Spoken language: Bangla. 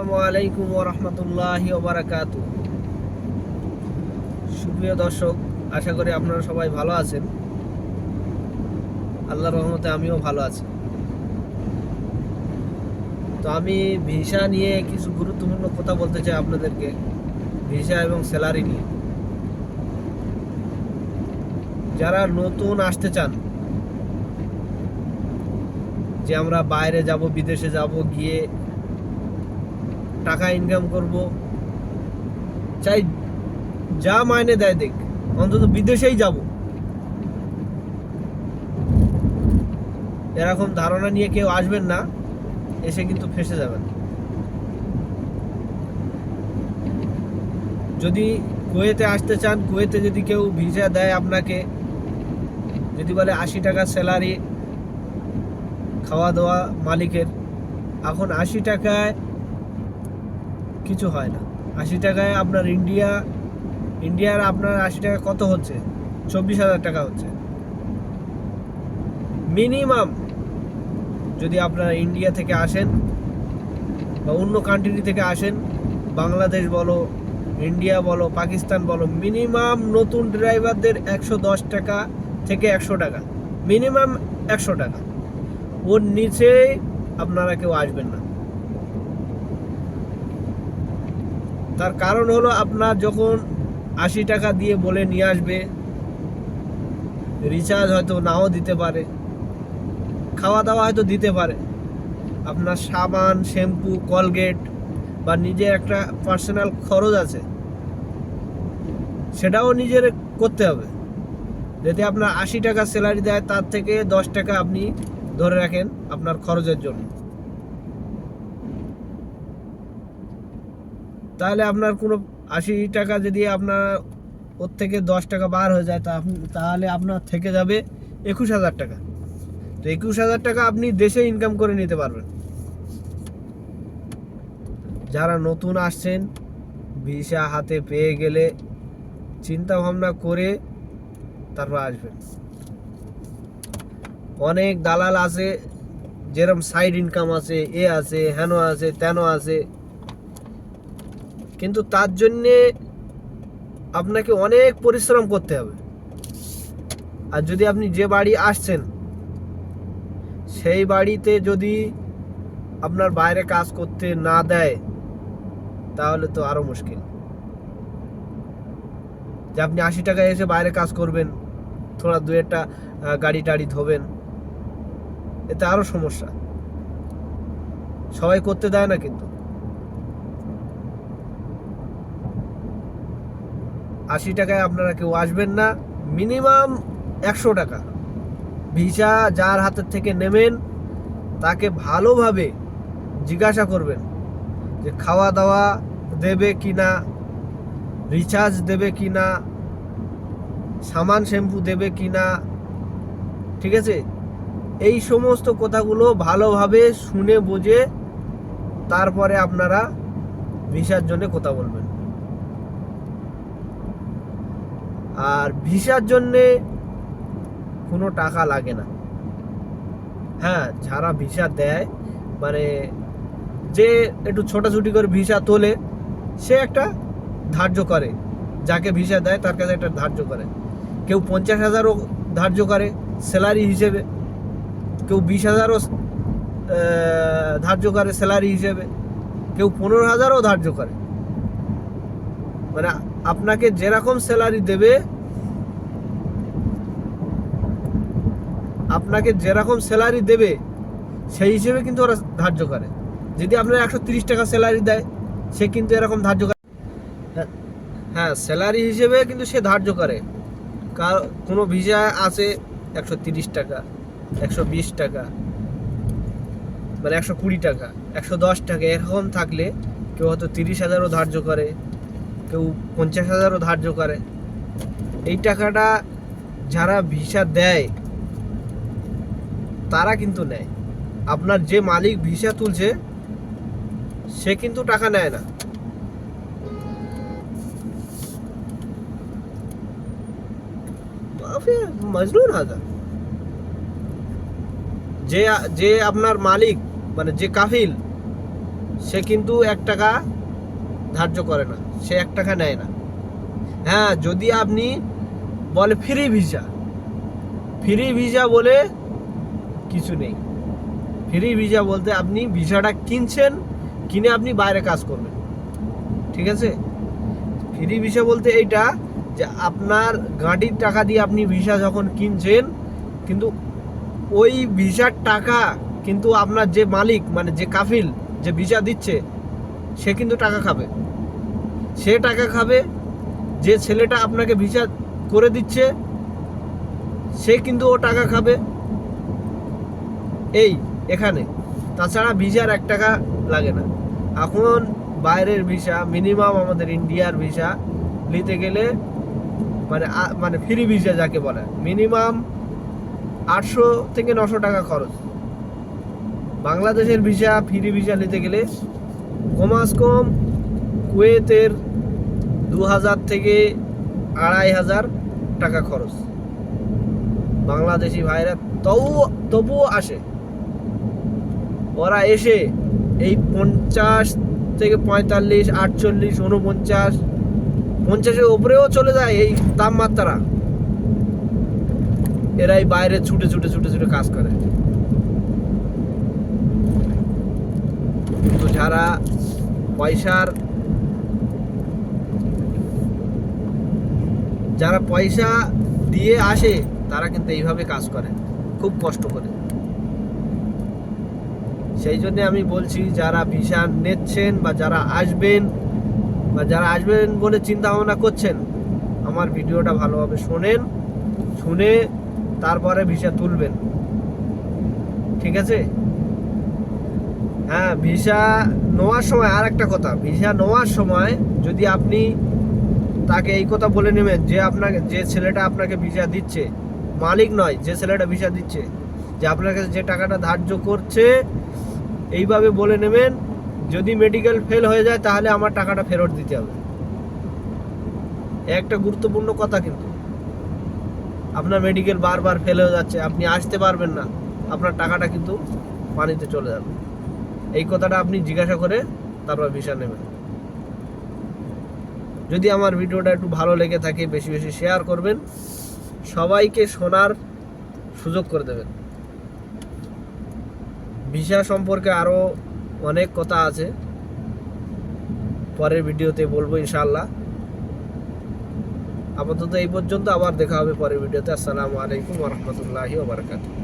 আসসালামু আলাইকুম ওরহমতুল্লাহি ওবরাকাতু সুপ্রিয় দর্শক, আশা করি আপনারা সবাই ভালো আছেন। আল্লাহর রহমতে আমিও ভালো আছি। তো আমি ভিসা নিয়ে কিছু গুরুত্বপূর্ণ কথা বলতে চাই আপনাদেরকে, ভিসা এবং স্যালারি নিয়ে। যারা নতুন আসতে চান, যে আমরা বাইরে যাব, বিদেশে যাব, গিয়ে টাকা ইনকাম করব। চাই যা মাইনে দেয় দেখ। অন্তত বিদেশেই যাব। এরকম ধারণা নিয়ে কেউ আসবেন না, এসে কিন্তু ফেসে যাবেন। যদি কুয়েতে আসতে চান, কুয়েতে যদি কেউ ভিসা দেয় আপনাকে, যদি বলে আশি টাকা স্যালারি খাওয়া দাওয়া মালিকের, এখন আশি টাকায় কিছু হয় না। আশি টাকায় আপনার ইন্ডিয়া, ইন্ডিয়ার আপনার আশি টাকা কত হচ্ছে? চব্বিশ হাজার টাকা হচ্ছে। মিনিমাম যদি আপনারা ইন্ডিয়া থেকে আসেন বা অন্য কান্ট্রি থেকে আসেন, বাংলাদেশ বলো, ইন্ডিয়া বলো, পাকিস্তান বলো, মিনিমাম নতুন ড্রাইভারদের একশো দশ টাকা থেকে একশো টাকা। মিনিমাম একশো টাকা। ওর নিচে আপনারা কেউ আসবেন না। তার কারণ হলো আপনার যখন আশি টাকা দিয়ে বলে নিয়ে আসবে রিচার্জ হয়তো নাও দিতে পারে খাওয়া দাওয়া হয়তো দিতে পারে। আপনার সাবান শ্যাম্পু কলগেট বা নিজের একটা পার্সোনাল খরচ আছে, সেটাও নিজের করতে হবে। যদি আপনার আশি টাকা স্যালারি দেয়, তার থেকে দশ টাকা আপনি ধরে রাখেন আপনার খরচের জন্য। তাহলে আপনার কোনো আশি টাকা যদি আপনার ওর থেকে দশ টাকা বার হয়ে যায়, তা তাহলে আপনার থেকে যাবে একুশ হাজার টাকা। তো একুশ হাজার টাকা আপনি দেশে ইনকাম করে নিতে পারবেন। যারা নতুন আসছেন, ভিসা হাতে পেয়ে গেলে চিন্তা ভাবনা করে তারপর আসবেন। অনেক দালাল আছে, যেরম সাইড ইনকাম আছে, এ আছে, হেন আছে, তেন আছে। কিন্তু তার জন্যে আপনাকে অনেক পরিশ্রম করতে হবে। আর যদি আপনি যে বাড়ি আসছেন, সেই বাড়িতে যদি আপনার বাইরে কাজ করতে না দেয়, তাহলে তো আরও মুশকিল। যে আপনি আশি টাকায় এসে বাইরে কাজ করবেন, থোড়া দু একটা গাড়ি টাড়ি ধোবেন, এতে আরও সমস্যা। সবাই করতে দেয় না কিন্তু। আশি টাকায় আপনারা কেউ আসবেন না। মিনিমাম একশো টাকা। ভিসা যার হাতের থেকে নেবেন, তাকে ভালোভাবে জিজ্ঞাসা করবেন যে খাওয়া দাওয়া দেবে কি না রিচার্জ দেবে কি না সামান শ্যাম্পু দেবে কি না ঠিক আছে? এই সমস্ত কথাগুলো ভালোভাবে শুনে বুঝে তারপরে আপনারা ভিসার জন্য কথা বলবেন। আর ভিসার জন্যে কোনো টাকা লাগে না। হ্যাঁ যারা ভিসা দেয় মানে যে একটু ছোটাছুটি করে ভিসা তোলে, সে একটা ধার্য করে। যাকে ভিসা দেয়, তার কাছে একটা ধার্য করে। কেউ পঞ্চাশ হাজারও ধার্য করে স্যালারি হিসেবে। কেউ বিশ হাজারও ধার্য করে স্যালারি হিসেবে। কেউ পনেরো হাজারও ধার্য করে। মানে আপনাকে যেরকম স্যালারি দেবে আপনাকে যেরকম স্যালারি দেবে সেই হিসেবে কিন্তু ওরা ধার্য করে। যদি আপনার একশো তিরিশ টাকা স্যালারি দেয় সে কিন্তু এরকম ধার্য করে। হ্যাঁ, স্যালারি হিসেবে কিন্তু সে ধার্য করে। কার কোনো ভিসা আছে একশো তিরিশ টাকা একশো বিশ টাকা মানে একশো কুড়ি টাকা একশো দশ টাকা এরকম থাকলে কেউ হয়তো তিরিশ হাজারও ধার্য করে কেউ পঞ্চাশ হাজারও ধার্য করে। এই টাকাটা যারা ভিসা দেয় তারা কিন্তু নেয়। আপনার যে মালিক ভিসা তুলছে, সে কিন্তু টাকা নেয় না। মজনুন হাজা যে যে আপনার মালিক মানে যে কাফিল, সে কিন্তু এক টাকা ধার্য করে না। সে এক টাকা নেয় না। হ্যাঁ যদি আপনি বলে ফ্রি ভিসা ফ্রি ভিসা বলে কিছু নেই। ফ্রি ভিসা বলতে আপনি ভিসাটা কিনছেন, কিনে আপনি বাইরে কাজ করবেন। ঠিক আছে? ফ্রি ভিসা বলতে এইটা যে আপনার গাড়ির টাকা দিয়ে আপনি ভিসা যখন কিনছেন, কিন্তু ওই ভিসার টাকা কিন্তু আপনার যে মালিক মানে যে কাফিল, যে ভিসা দিচ্ছে, সে কিন্তু টাকা খাবে। সে টাকা খাবে, যে ছেলেটা আপনাকে ভিসা করে দিচ্ছে, সে কিন্তু ও টাকা খাবে। এই, এখানে। তাছাড়া ভিসার এক টাকা লাগে না। এখন বাইরের ভিসা মিনিমাম আমাদের ইন্ডিয়ার ভিসা নিতে গেলে মানে মানে ফ্রি ভিসা যাকে বলে মিনিমাম আটশো থেকে নশো টাকা খরচ। বাংলাদেশের ভিসা ফ্রি ভিসা নিতে গেলে কমাস কম কুয়েতের দু হাজার থেকে আড়াই হাজার টাকা খরচ। বাংলাদেশি ভাইরা তবু তবুও আসে। ওরা এসে এই পঞ্চাশ থেকে পঁয়তাল্লিশ, আটচল্লিশ উনপঞ্চাশ পঞ্চাশের উপরেও চলে যায় এই তাপমাত্রা। এরাই বাইরে ছুটে ছুটে ছুটে ছুটে কাজ করে। তো যারা পয়সার যারা পয়সা দিয়ে আসে, তারা কিন্তু এইভাবে কাজ করে। খুব কষ্ট করে। সেই জন্য আমি বলছি, যারা ভিসা নিচ্ছেন বা যারা আসবেন বা যারা আসবেন বলে চিন্তা ভাবনা করছেন, আমার ভিডিওটা ভালোভাবে শোনেন, শুনে তারপরে ভিসা তুলবেন। ঠিক আছে? হ্যাঁ ভিসা নেওয়ার সময় আর একটা কথা, ভিসা নেওয়ার সময় যদি আপনি তাকে এই কথা বলে নেবেন যে আপনাকে, যে ছেলেটা আপনাকে ভিসা দিচ্ছে, মালিক নয়, যে ছেলেটা ভিসা দিচ্ছে, যে আপনার কাছে যে টাকাটা ধার্য করছে এইভাবে বলে নেবেন, যদি মেডিকেল ফেল হয়ে যায় তাহলে আমার টাকাটা ফেরত দিতে হবে। একটা গুরুত্বপূর্ণ কথা কিন্তু। আপনার মেডিকেল বারবার ফেল হয়ে যাচ্ছে, আপনি আসতে পারবেন না, আপনার টাকাটা কিন্তু পানিতে চলে যাবে। এই কথাটা আপনি জিজ্ঞাসা করে তারপর ভিসা নেবেন। যদি আমার ভিডিওটা একটু ভালো লেগে থাকে, বেশি বেশি শেয়ার করবেন, সবাইকে শোনার সুযোগ করে দেবেন। ভিসা সম্পর্কে আরও অনেক কথা আছে। পরের ভিডিওতে বলব ইনশাল্লাহ আপাতত এই পর্যন্ত, আবার দেখা হবে পরের ভিডিওতে। আসসালামু আলাইকুম রহমতুল্লাহি ওবরাকাতুহ